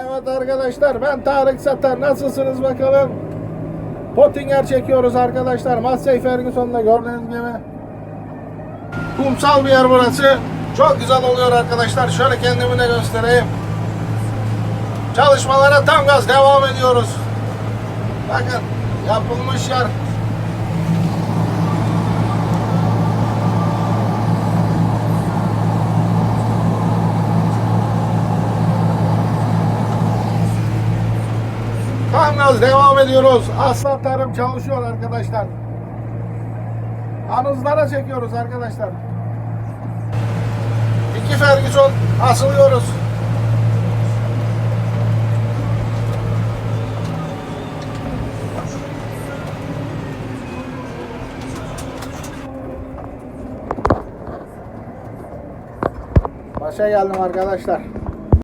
Evet arkadaşlar ben Tarık Satar. Nasılsınız bakalım? Pottinger çekiyoruz arkadaşlar. Massey Ferguson'da gördüğünüz gibi. Kumsal bir yer burası. Çok güzel oluyor arkadaşlar. Şöyle kendimi de göstereyim. Çalışmalara tam gaz devam ediyoruz. Bakın yapılmış yer. Tam gaz devam ediyoruz. Aslan tarım çalışıyor arkadaşlar. Anızlara çekiyoruz arkadaşlar. İki Ferguson asılıyoruz. Başa geldim arkadaşlar.